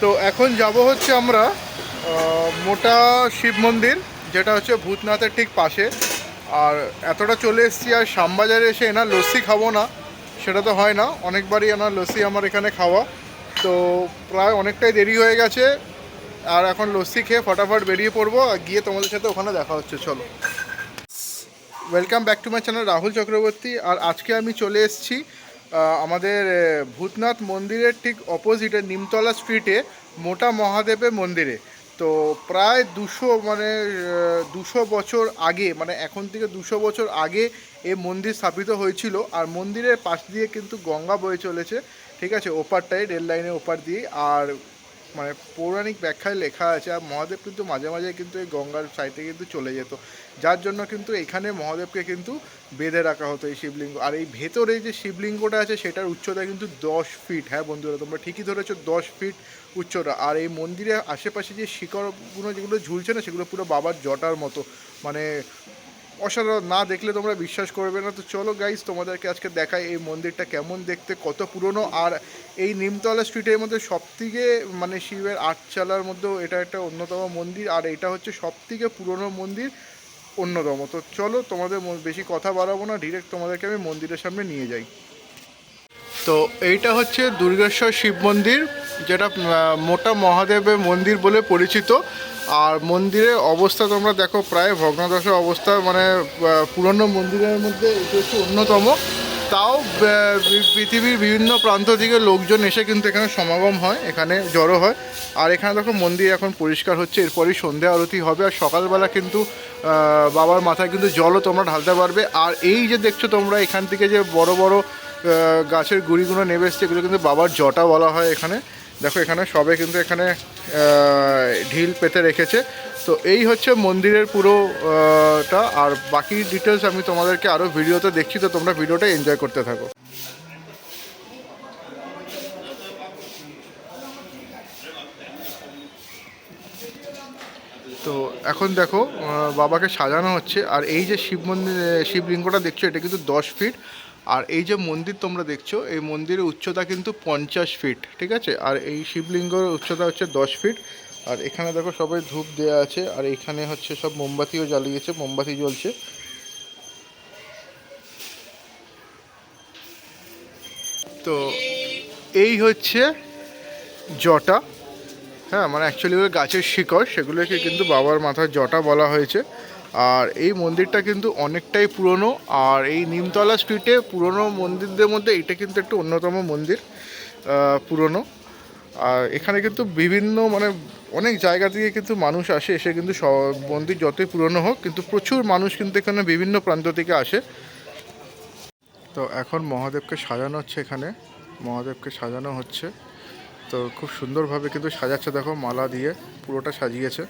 তো এখন যাব হচ্ছে আমরা মোটা শিব মন্দির, যেটা হচ্ছে ভূতনাথের ঠিক পাশে। আর এতটা চলে এসেছি, আর শ্যামবাজারে এসে এনার লস্যি খাব না, সেটা তো হয় না। অনেকবারই এনার লস্যি আমার এখানে খাওয়া। তো প্রায় অনেকটাই দেরি হয়ে গেছে, আর এখন লস্যি খেয়ে ফটাফট বেরিয়ে পড়ব, আর গিয়ে তোমাদের সাথে ওখানে দেখা হচ্ছে, চলো। Welcome back to my channel Rahul Chakraborty. আর আজকে আমি চলে এসেছি আমাদের ভূতনাথ মন্দিরের ঠিক অপোজিটে নিমতলা স্ট্রিটে মোটা মহাদেবের মন্দিরে। তো প্রায় দুশো মানে দুশো বছর আগে মানে এখন থেকে দুশো বছর আগে এই মন্দির স্থাপিত হয়েছিল। আর মন্দিরের পাশ দিয়ে কিন্তু গঙ্গা বয়ে চলেছে। ঠিক আছে, ওপারটাই, রেল লাইনের ওপার দিয়ে। আর মানে পৌরাণিক ব্যাখ্যায় লেখা আছে আর মহাদেব কিন্তু মাঝে মাঝে কিন্তু এই গঙ্গার সাইডে কিন্তু চলে যেত। যার জন্য কিন্তু এখানে মহাদেবকে কিন্তু বেঁধে রাখা হতো এই শিবলিঙ্গ। আর এই ভেতরে যে শিবলিঙ্গটা আছে সেটার উচ্চতা কিন্তু দশ ফিট। হ্যাঁ বন্ধুরা, তোমরা ঠিকই ধরেছো, দশ ফিট উচ্চতা। আর এই মন্দিরের আশেপাশে যে শিকড়গুলো যেগুলো ঝুলছে না, সেগুলো পুরো বাবার জটার মতো। মানে অসাধারণ, না দেখলে তোমরা বিশ্বাস করবে না। তো চলো গাইজ তোমাদেরকে আজকে দেখাই এই মন্দিরটা কেমন দেখতে, কত পুরনো। আর এই নিমতলা স্ট্রিটের মধ্যে সবথেকে মানে শিবের আটচালার মধ্যেও এটা একটা অন্যতম মন্দির, আর এটা হচ্ছে সবথেকে পুরনো মন্দির অন্যতম। তো চলো তোমাদের বেশি কথা বাড়াবো না ডিরেক্ট তোমাদেরকে আমি মন্দিরের সামনে নিয়ে যাই। তো এইটা হচ্ছে দুর্গেশ্বর শিব মন্দির, যেটা মোটা মহাদেবের মন্দির বলে পরিচিত। আর মন্দিরের অবস্থা তোমরা দেখো প্রায় ভগ্নদশা অবস্থা মানে পুরনো মন্দিরের মধ্যে হচ্ছে অন্যতম। তাও পৃথিবীর বিভিন্ন প্রান্ত থেকে লোকজন এসে কিন্তু এখানে সমাগম হয়, এখানে জড়ো হয়। আর এখানে দেখো মন্দির এখন পরিষ্কার হচ্ছে, এরপরই সন্ধ্যা আরতি হবে। আর সকালবেলা কিন্তু বাবার মাথায় কিন্তু জলও তোমরা ঢালতে পারবে। আর এই যে দেখছ তোমরা, এখান থেকে যে বড় বড় গাছের গুঁড়িগুলো নেমে এসছে, এগুলো কিন্তু বাবার জটা বলা হয় এখানে। দেখো এখানে সবে কিন্তু এখানে ঢিল পেতে রেখেছে। তো এই হচ্ছে মন্দিরের পুরো আহ, টা। আর বাকি ডিটেলস আমি তোমাদেরকে আরও ভিডিওতে দেখছি তো তোমরা ভিডিওটা এনজয় করতে থাকো। তো এখন দেখো বাবাকে সাজানো হচ্ছে। আর এই যে শিব মন্দির শিবলিঙ্গটা দেখছ এটা কিন্তু দশ ফিট আর এই যে মন্দির তোমরা দেখছ, এই মন্দিরের উচ্চতা কিন্তু পঞ্চাশ ফিট ঠিক আছে? আর এই শিবলিঙ্গর উচ্চতা হচ্ছে দশ ফিট আর এখানে দেখো সবাই ধূপ দেওয়া আছে, আর এখানে হচ্ছে সব মোমবাতিও জ্বালিয়েছে, মোমবাতি জ্বলছে। তো এই হচ্ছে জটা হ্যাঁ মানে অ্যাকচুয়ালি ওই গাছের শিকড়, সেগুলোকে কিন্তু বাবার মাথার জটা বলা হয়েছে। আর এই মন্দিরটা কিন্তু অনেকটাই পুরনো, আর এই নিমতলা স্ট্রিটে পুরনো মন্দিরদের মধ্যে এটা কিন্তু একটু অন্যতম মন্দির পুরনো। আর এখানে কিন্তু বিভিন্ন মানে অনেক জায়গা থেকে কিন্তু মানুষ আসে, এসে কিন্তু মন্দির যতই পুরনো হোক, কিন্তু প্রচুর মানুষ কিন্তু এখানে বিভিন্ন প্রান্ত থেকে আসে। তো এখন মহাদেবকে সাজানো হচ্ছে এখানে, মহাদেবকে সাজানো হচ্ছে। তো খুব সুন্দরভাবে কিন্তু সাজাচ্ছে, দেখো, মালা দিয়ে পুরোটা সাজিয়েছে।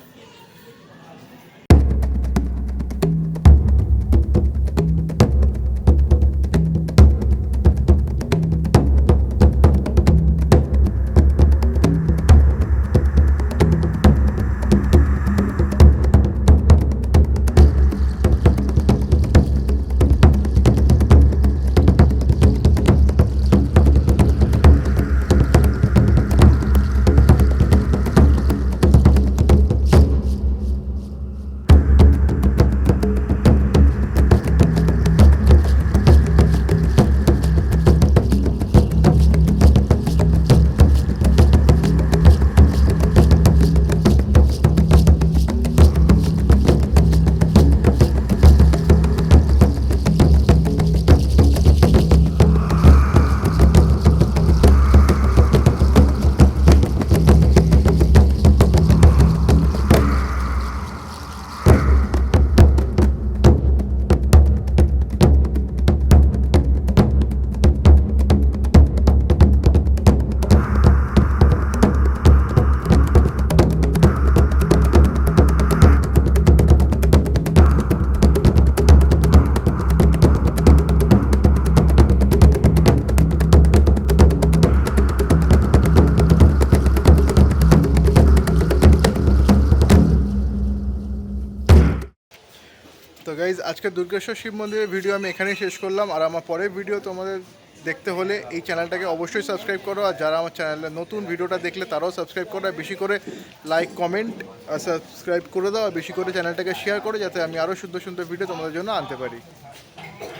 তো গাইজ আজকে দুর্গেশ্বর শিব মন্দিরের ভিডিও আমি এখানেই শেষ করলাম। আর আমার পরের ভিডিও তোমাদের দেখতে হলে এই চ্যানেলটাকে অবশ্যই সাবস্ক্রাইব করো। আর যারা আমার চ্যানেলে নতুন ভিডিওটা দেখলে তারাও সাবস্ক্রাইব করো। বেশি করে লাইক কমেন্ট আর সাবস্ক্রাইব করে দাও। আর বেশি করে চ্যানেলটাকে শেয়ার করো, যাতে আমি আরও সুন্দর সুন্দর ভিডিও তোমাদের জন্য আনতে পারি।